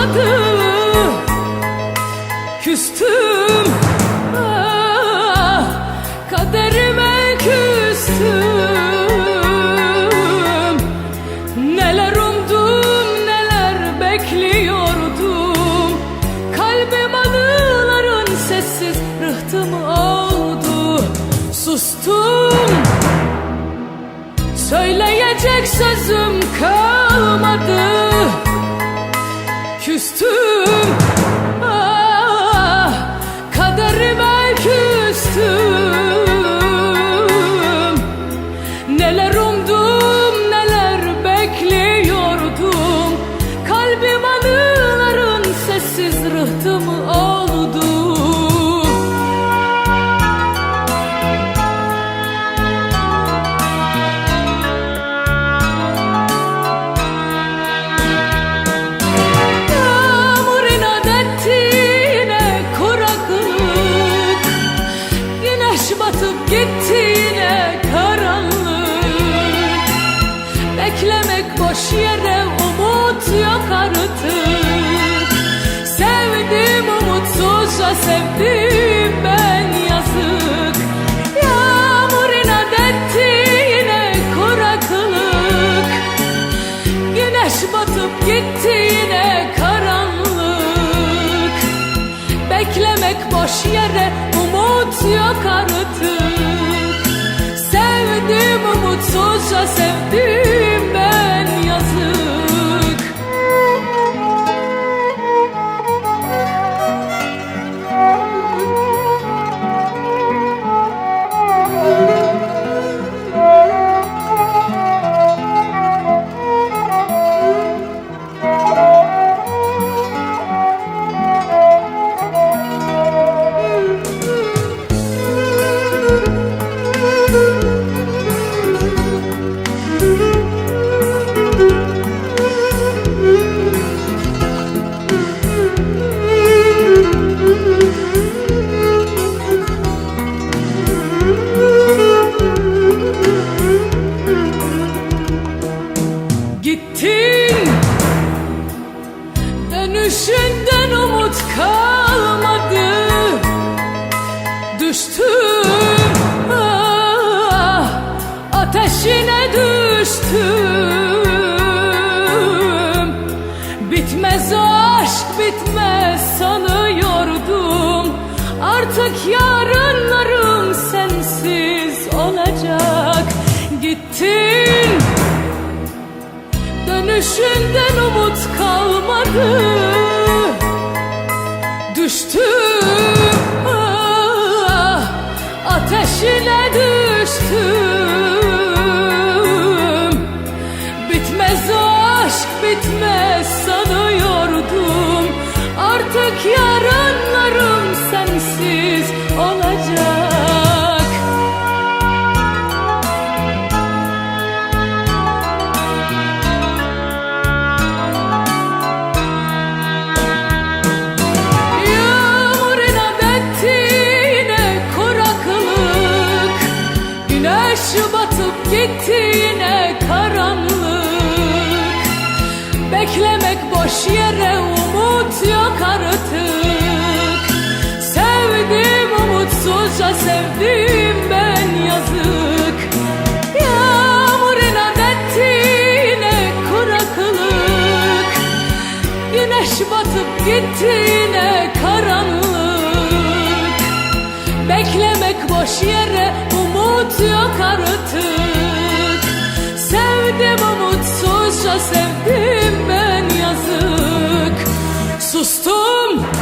olmadı Küstüm. Ah, Kaderime küstüm. Neler umdum neler bekliyordum. Kalbim anıların sessiz rıhtımı oldu. Sustum. Söyleyecek sözüm kalmadı küstüm boş yere umut yok artık. Sevdim umutsuzca sevdim ben yazık. Yağmur inat etti yine kuraklık Güneş batıp gitti yine karanlık. Beklemek boş yere umut yok artık. Sevdim umutsuzca sevdim Dönüşünden umut kalmadı. Düştüm ah, Ateşine düştüm. Bitmez aşk bitmez sanıyordum. Artık yarınlarım Dönüşünden umut kalmadı. Düştüm Ateşine düştüm. Bitmez aşk bitmez boş umut yok artık. Sevdim umutsuzca sevdim ben yazık. Yağmur inat etti yine kuraklık Güneş batıp gitti yine karanlık. Beklemek boş yere umut yok artık. Sevdim umutsuzca sevdim sustum.